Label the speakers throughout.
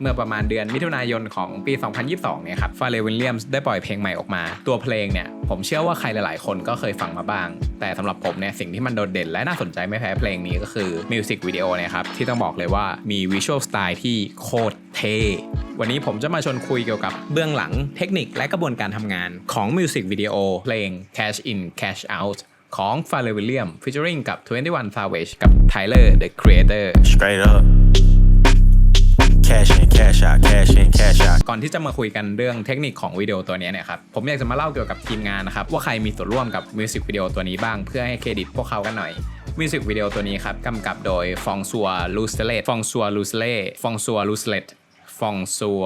Speaker 1: เมื่อประมาณเดือนมิถุนายนของปี 2022 เนี่ยครับฟาเรลวิลเลียมส์ได้ปล่อยเพลงใหม่ออกมา ตัวเพลงเนี่ยผมเชื่อว่าใครหลายๆ คนก็เคยฟังมาบ้าง แต่สำหรับผมเนี่ยสิ่งที่มันโดดเด่นและน่าสนใจไม่แพ้เพลงนี้ก็คือมิวสิกวิดีโอเนี่ยครับที่ต้องบอกเลยว่ามีวิชวลสไตล์ที่โคตรเท่วันนี้ผมจะมาชวนคุยเกี่ยวกับเบื้องหลังเทคนิคและกระบวนการทำงานของมิวสิกวิดีโอเพลง Cash In Cash Out ของ f a r r e l Williams featuring กับ 21 Savage กับ Tyler the Creator
Speaker 2: Straight up. Cash in, cash out, cash in, cash out.
Speaker 1: ก่อนที่จะมาคุยกันเรื่องเทคนิคของวิดีโอตัวนี้เนี่ยครับผมอยากจะมาเล่าเกี่ยวกับทีมงานนะครับว่าใครมีส่วนร่วมกับมิวสิกวิดีโอตัวนี้บ้างเพื่อให้เครดิตพวกเขากันหน่อยมิวสิกวิดีโอตัวนี้ครับกำกับโดยฟองซัวลูสเลตฟองซัวลูสเลฟองซัวลูสเลตฟองซัว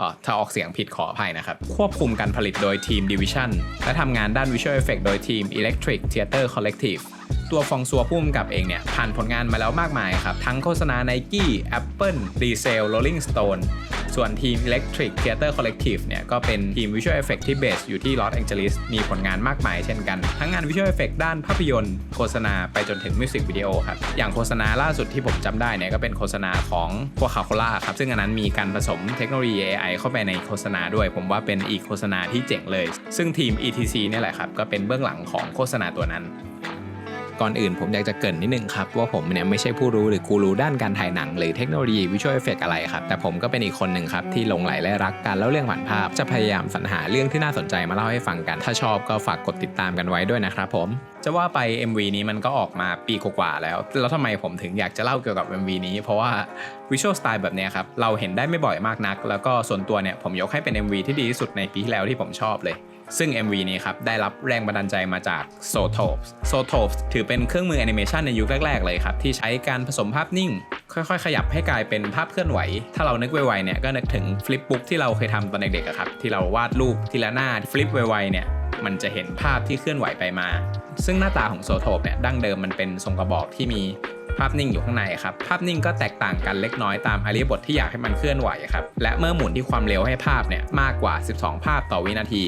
Speaker 1: อ่อถ้าออกเสียงผิดขออภัยนะครับ ควบคุมการผลิตโดยทีม Division และทำงานด้าน Visual Effect โดยทีม Electric Theater Collective ตัวฟองซัวพุ่มกับเองเนี่ย ผ่านผลงานมาแล้วมากมายครับ ทั้งโฆษณา Nike Apple Diesel Rolling Stone ส่วนทีม Electric Theater Collective เนี่ย ก็เป็นทีม Visual Effect ที่เบสอยู่ที่ลอสแองเจลิสมีผลงานมากมายเช่นกัน ทั้งงาน Visual Effect ด้านภาพยนตร์ โฆษณาไปจนถึงมิวสิกวิดีโอครับ อย่างโฆษณาล่าสุดที่ผมจำได้เนี่ย ก็เป็นโฆษณาของพวกคาโคล่าครับ ซึ่งอันนั้นมีการผสมเทคโนโลยี AI เข้าไปในโฆษณาด้วย ผมว่าเป็นอีกโฆษณาที่เจ๋งเลย ซึ่งทีม ETC เนี่ยแหละครับก็เป็นเบื้องหลังของโฆษณาตัวนั้น ก่อนอื่นผมอยากจะเกริ่นนิดนึงครับว่าผมเนี่ยไม่ใช่ผู้รู้หรือกูรูด้านการถ่ายหนังหรือเทคโนโลยีวิชวลเอฟเฟกอะไรครับ แต่ผมก็เป็นอีกคนหนึ่งครับที่หลงไหลและรักการเล่าเรื่องผ่านภาพ จะพยายามสรรหาเรื่องที่น่าสนใจมาเล่าให้ฟังกัน ถ้าชอบก็ฝากกดติดตามกันไว้ด้วยนะครับผมจะว่าไป MV นี้มันก็ออกมาปีกว่าแล้ว แล้วทำไมผมถึงอยากจะเล่าเกี่ยวกับ MV นี้ เพราะว่าวิชวลสไตล์แบบนี้ครับ เราเห็นได้ไม่บ่อยมากนัก แล้วก็ส่วนตัวเนี่ยผมยกให้เป็น MV ที่ดีที่สุดในปีที่แล้วที่ผมชอบเลย ซึ่ง MV นี้ครับได้รับแรงบันดาลใจมาจาก s o t o p s s o t o p s ถือเป็นเครื่องมือแอนิเมชันในยุคแรก ๆ เลยครับ ที่ใช้การผสมภาพนิ่ง ค่อย ๆ ขยับให้กลายเป็นภาพเคลื่อนไหว ถ้าเรานึกไวๆเนี่ยก็นึกถึงฟลิปบุ๊กที่เราเคยทำตอนเด็กๆครับที่เราวาดรูปทีละหน้าฟลิปไวๆเนี่ยมันจะเห็นภาพที่เคลื่อนไหวไปมา ซึ่งหน้าตาของโซโทปเนี่ยดั้งเดิมมันเป็นทรงกระบอกที่มีภาพนิ่งอยู่ข้างในครับ ภาพนิ่งก็แตกต่างกันเล็กน้อยตามอริยบทที่อยากให้มันเคลื่อนไหวครับ และเมื่อหมุนที่ความเร็วให้ภาพเนี่ยมากกว่า 12 ภาพต่อวินาที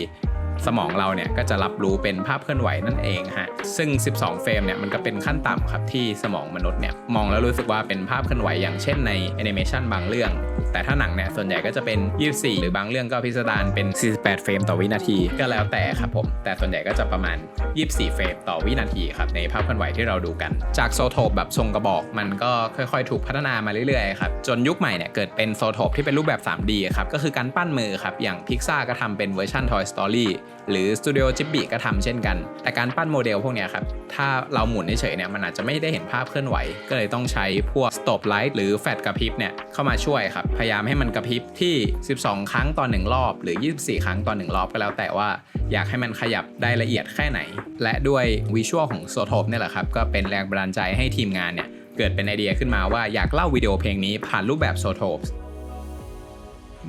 Speaker 1: สมองเราเนี่ยก็จะรับรู้เป็นภาพเคลื่อนไหวนั่นเองฮะซึ่ง 12 เฟรมเนี่ยมันก็เป็นขั้นต่ำครับที่สมองมนุษย์เนี่ยมองแล้วรู้สึกว่าเป็นภาพเคลื่อนไหวอย่างเช่นในแอนิเมชันบางเรื่อง แต่ถ้าหนังเนี่ยส่วนใหญ่ก็จะเป็น 24 หรือบางเรื่องก็พิสดารเป็น 48 เฟรมต่อวินาทีก็แล้วแต่ครับผมแต่ส่วนใหญ่ก็จะประมาณ 24 เฟรมต่อวินาทีครับในภาพเคลื่อนไหวที่เราดูกัน จากโซโทปแบบทรงกระบอก มันก็ค่อยๆ ถูกพัฒนามาเรื่อยๆครับจนยุคใหม่เนี่ยเกิดเป็นโซโทปที่เป็นรูปแบบ 3D ครับก็คือการปั้นมือครับอย่างพิกซ่าก็ทำเป็นเวอร์ชัน Toy Story หรือ Studio Ghibli ก็ทำเช่นกัน แต่การปั้นโมเดลพวกนี้ครับ ถ้าเราหมุนเฉยๆเนี่ยมันอาจจะไม่ได้เห็นภาพเคลื่อนไหว ก็เลยต้องใช้พวก stop light หรือแฟลชกระพริบเนี่ยเข้ามาช่วยครับ พยายามให้มันกระพริบที่ 12 ครั้งต่อ 1 รอบ หรือ 24 ครั้งต่อ 1 รอบก็แล้วแต่ว่าอยากให้มันขยับได้ละเอียดแค่ไหน และด้วยวิชวลของโซโทปเนี่ยแหละครับก็เป็นแรงบันดาลใจให้ทีมงานเนี่ยเกิดเป็นไอเดียขึ้นมาว่าอยากเล่าวิดีโอเพลงนี้ผ่านรูปแบบโซโทป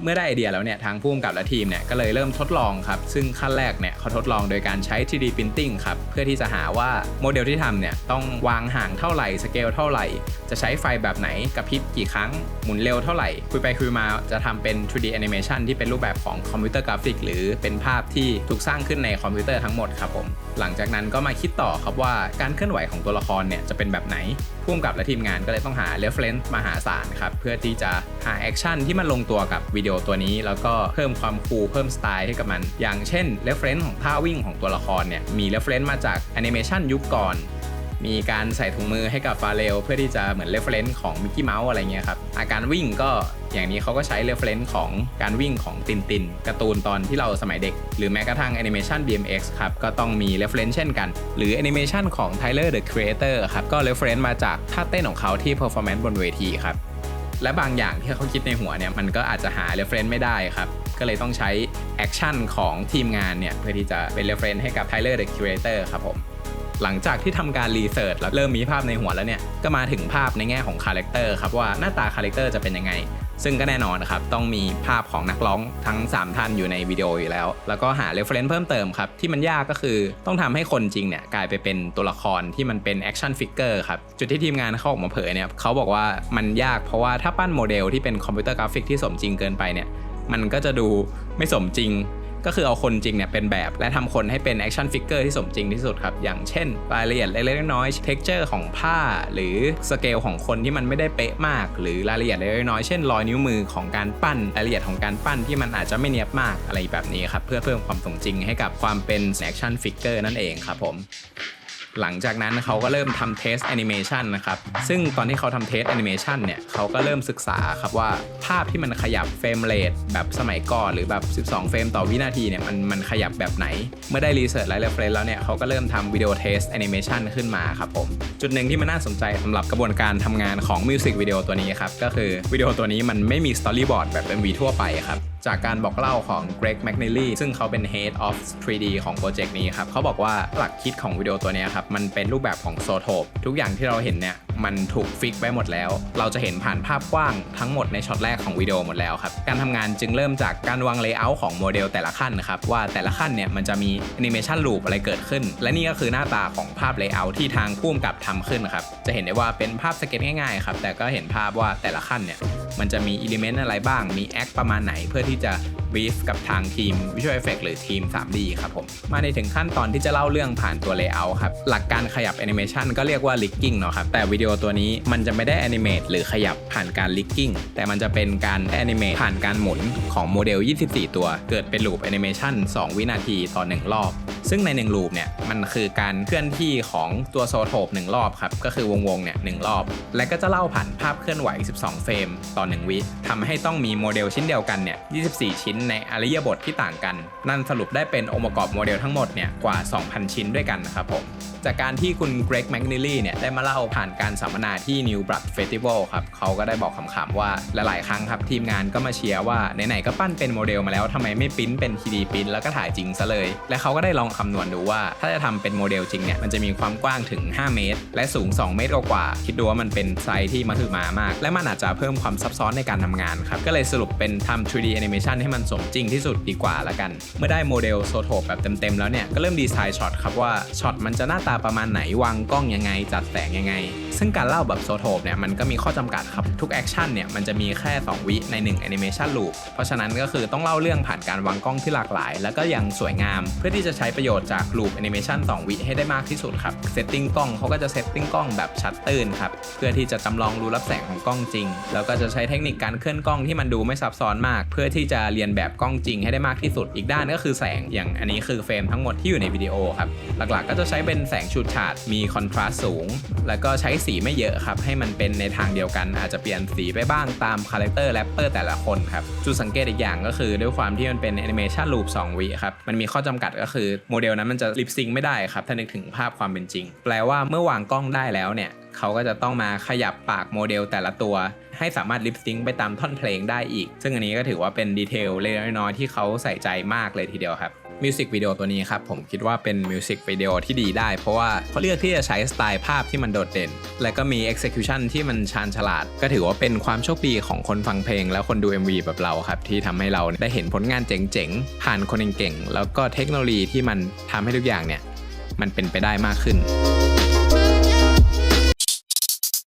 Speaker 1: เมื่อได้ไอเดียแล้วเนี่ยทางผู้กำกับและทีมเนี่ยก็เลยเริ่มทดลองครับ ซึ่งขั้นแรกเนี่ยเขาทดลองโดยการใช้ 3D Printing ครับ เพื่อที่จะหาว่าโมเดลที่ทำเนี่ยต้องวางห่างเท่าไหร่สเกลเท่าไหร่ จะใช้ไฟแบบไหนกระพริบกี่ครั้งหมุนเร็วเท่าไหร่ คุยไปคุยมาจะทำเป็น 3D Animation ที่เป็นรูปแบบของคอมพิวเตอร์กราฟิกหรือเป็นภาพที่ถูกสร้างขึ้นในคอมพิวเตอร์ทั้งหมดครับผมหลังจากนั้นก็มาคิดต่อครับว่าการเคลื่อนไหวของตัวละครเนี่ยจะเป็นแบบไหน ผู้กำกับและทีมงานก็เลยต้องหา reference มหาศาลครับเพื่อที่จะหาแอคชั่นที่มันลงตัวกับวิดีโอตัวนี้ แล้วก็เพิ่มความคูลเพิ่มสไตล์ให้กับมัน อย่างเช่น reference ของท่าวิ่งของตัวละครเนี่ยมี reference มาจากแอนิเมชันยุคก่อน มีการใส่ถุงมือให้กับฟาเรลเพื่อที่จะเหมือน reference ของมิกกี้เมาส์อะไรเงี้ยครับอาการวิ่งก็อย่างนี้เขาก็ใช้ reference ของการวิ่งของตินตินการ์ตูนตอนที่เราสมัยเด็ก หรือแม้กระทั่งแอนิเมชัน BMX ครับก็ต้องมี reference เช่นกัน หรือแอนิเมชันของ Tyler the Creator ครับก็ reference มาจากท่าเต้นของเขาที่ performance บนเวทีครับและบางอย่างที่เขาคิดในหัวเนี่ยมันก็อาจจะหา reference ไม่ได้ครับก็เลยต้องใช้แอคชั่นของทีมงานเนี่ยเพื่อที่จะเป็น reference ให้กับ Tyler the Creator ครับผม หลังจากที่ทำการรีเสิร์ชแล้วเริ่มมีภาพในหัวแล้วเนี่ย ก็มาถึงภาพในแง่ของคาแรคเตอร์ครับว่าหน้าตาคาแรคเตอร์จะเป็นยังไง ซึ่งก็แน่นอนนะครับ ต้องมีภาพของนักร้องทั้ง 3 ท่านอยู่ในวิดีโออยู่แล้ว แล้วก็หา reference เพิ่มเติมครับ ที่มันยากก็คือต้องทำให้คนจริงเนี่ยกลายไปเป็นตัวละครที่มันเป็นแอคชั่นฟิกเกอร์ครับ จุดที่ทีมงานเขาออกมาเผยเนี่ยเขาบอกว่ามันยากเพราะว่าถ้าปั้นโมเดลที่เป็นคอมพิวเตอร์กราฟิกที่สมจริงเกินไปเนี่ยมันก็จะดูไม่สมจริง ก็คือเอาคนจริงเนี่ยเป็นแบบ และทำคนให้เป็นแอคชั่นฟิกเกอร์ที่สมจริงที่สุดครับ อย่างเช่น รายละเอียดเล็กๆน้อยๆเท็กเจอร์ของผ้า หรือสเกลของคนที่มันไม่ได้เป๊ะมาก หรือรายละเอียดเล็กๆน้อยๆเช่นรอยนิ้วมือของการปั้นรายละเอียดของการปั้นที่มันอาจจะไม่เนียบมากอะไรแบบนี้ครับเพื่อเพิ่มความสมจริงให้กับความเป็นแอคชั่นฟิกเกอร์นั่นเองครับผม หลังจากนั้นเขาก็เริ่มทำเทสแอนิเมชันนะครับ ซึ่งตอนที่เขาทำเทสแอนิเมชันเนี่ยเขาก็เริ่มศึกษาครับว่าภาพที่มันขยับเฟรมเรทแบบสมัยก่อนหรือแบบ 12 เฟรมต่อวินาทีเนี่ยมันมันขยับแบบไหน เมื่อได้รีเสิร์ชและเรฟเรนแล้วเนี่ยเขาก็เริ่มทำวิดีโอเทสแอนิเมชันขึ้นมาครับผม จุดหนึ่งที่มันน่าสนใจสำหรับกระบวนการทำงานของมิวสิกวิดีโอตัวนี้ครับก็คือวิดีโอตัวนี้มันไม่มีสตอรี่บอร์ดแบบ MV ทั่วไปครับ จากการบอกเล่าของ Greg McNeely ซึ่งเขาเป็น Head of 3D ของโปรเจกต์นี้ครับเขาบอกว่าหลักคิดของวิดีโอตัวนี้ครับมันเป็นรูปแบบของโซโทปทุกอย่างที่เราเห็นเนี่ยมันถูกฟิกไว้หมดแล้ว เราจะเห็นผ่านภาพกว้างทั้งหมดในช็อตแรกของวิดีโอหมดแล้วครับการทำงานจึงเริ่มจากการวางเลเยอร์ของโมเดลแต่ละขั้นนะครับว่าแต่ละขั้นเนี่ยมันจะมีแอนิเมชันลูปอะไรเกิดขึ้น และนี่ก็คือหน้าตาของภาพเลเยอร์ที่ทางผู้กำกับทำขึ้นครับจะเห็นได้ว่าเป็นภาพสเก็ตง่ายๆครับแต่ก็เห็นภาพว่าแต่ละขั้นเนี่ย มันจะมีอิเลเมนต์อะไรบ้าง มีแอคประมาณไหนเพื่อที่จะบีฟกับทางทีม Visual Effect หรือทีม 3D ครับผม มาในถึงขั้นตอนที่จะเล่าเรื่องผ่านตัว Layout ครับ หลักการขยับแอนิเมชันก็เรียกว่า Linking เนาะครับ แต่วิดีโอตัวนี้มันจะไม่ได้แอนิเมตหรือขยับผ่านการ Linking แต่มันจะเป็นการแอนิเมตผ่านการหมุนของโมเดล 24 ตัว เกิดเป็นลูปแอนิเมชัน2 วินาทีต่อ 1 รอบ ซึ่งใน1ลูปเนี่ยมันคือการเคลื่อนที่ของตัวโซโทป1รอบครับก็คือวงวงๆเนี่ยหนึ่งรอบ และก็จะเล่าผ่านภาพเคลื่อนไหว 12 เฟรมต่อ 1 วิทำให้ต้องมีโมเดลชิ้นเดียวกันเนี่ย 24 ชิ้นในอริยบทที่ต่างกัน นั่นสรุปได้เป็นองค์ประกอบโมเดลทั้งหมดเนี่ยกว่า 2,000 ชิ้นด้วยกันนะครับผมจากการที่คุณเกรกแมกนิลลี่เนี่ยได้มาเล่าผ่านการสัมมนาที่ New Blood Festival ครับเขาก็ได้บอกคำๆว่าหลายๆ ครั้งครับทีมงานก็มาเชียร์ว่าไหนๆก็ปั้นเป็นโมเดลมาแล้วทำไมไม่ปิ้นเป็น 3D ปิ้นแล้วก็ถ่ายจริงซะเลย และเขาก็ได้ลองคคำนวณดูว่า ถ้าจะทำเป็นโมเดลจริงเนี่ยมันจะมีความกว้างถึง 5 เมตร และสูง 2 เมตรกว่า คิดดูว่ามันเป็นไซส์ที่มหึมามาก และมันอาจจะเพิ่มความซับซ้อนในการทำงานครับ ก็เลยสรุปเป็นทำ 3D animation ให้มันสมจริงที่สุดดีกว่าละกัน เมื่อได้โมเดลโซโทแบบเต็มๆแล้วเนี่ยก็เริ่มดีไซน์ช็อตครับว่าช็อตมันจะหน้าตาประมาณไหนวางกล้องยังไง จัดแสงยังไง ซึ่งการเล่าแบบโซโทปเนี่ยมันก็มีข้อจำกัดครับทุกแอคชั่นเนี่ยมันจะมีแค่ 2 วิใน1 Animation Loop เพราะฉะนั้นก็คือต้องเล่าเรื่องผ่านการวางกล้องที่หลากหลาย แล้วก็ยังสวยงาม เพื่อที่จะใช้ประโยชน์จาก Loop Animation 2วิให้ได้มากที่สุดครับเซตติ้งกล้องเขาก็จะเซตติ้งกล้องแบบชัดตื้นครับเพื่อที่จะจำลองรูรับแสงของกล้องจริง แล้วก็จะใช้เทคนิคการเคลื่อนกล้องที่มันดูไม่ซับซ้อนมาก เพื่อที่จะเรียนแบบกล้องจริงให้ได้มากที่สุด อีกด้านก็คือแสงอย่างอันนี้คือเฟรมทั้งหมดที่อยู่ในวิดีโอครับหลักๆ ก็จะใช้เป็นแสงฉูดฉาดมีคอนทราสต์สูง แล้วก็ใช้สีไม่เยอะครับให้มันเป็นในทางเดียวกัน อาจจะเปลี่ยนสีไปบ้างตามคาแรคเตอร์แรปเปอร์แต่ละคนครับจุดสังเกตอีกอย่างก็คือด้วยความที่มันเป็นแอนิเมชันลูป2วิครับมันมีข้อจำกัดก็คือโมเดลนั้นมันจะลิปซิงไม่ได้ครับถ้านึกถึงภาพความเป็นจริง แปลว่าเมื่อวางกล้องได้แล้วเนี่ยเขาก็จะต้องมาขยับปากโมเดลแต่ละตัว ให้สามารถลิปซิงไปตามท่อนเพลงได้อีก ซึ่งอันนี้ก็ถือว่าเป็นดีเทลเล็กน้อยๆที่เขาใส่ใจมากเลยทีเดียวครับ มิวสิกวิดีโอตัวนี้ครับผมคิดว่าเป็นมิวสิกวิดีโอที่ดีได้ เพราะว่าเขาเลือกที่จะใช้สไตล์ภาพที่มันโดดเด่น และก็มี execution ที่มันชาญฉลาด ก็ถือว่าเป็นความโชคดีของคนฟังเพลง และคนดู MV แบบเราครับ ที่ทำให้เราได้เห็นผลงานเจ๋งๆ ผ่านคนเก่งๆแล้วก็เทคโนโลยีที่มันทำให้ทุกอย่างเนี่ยมันเป็นไปได้มากขึ้น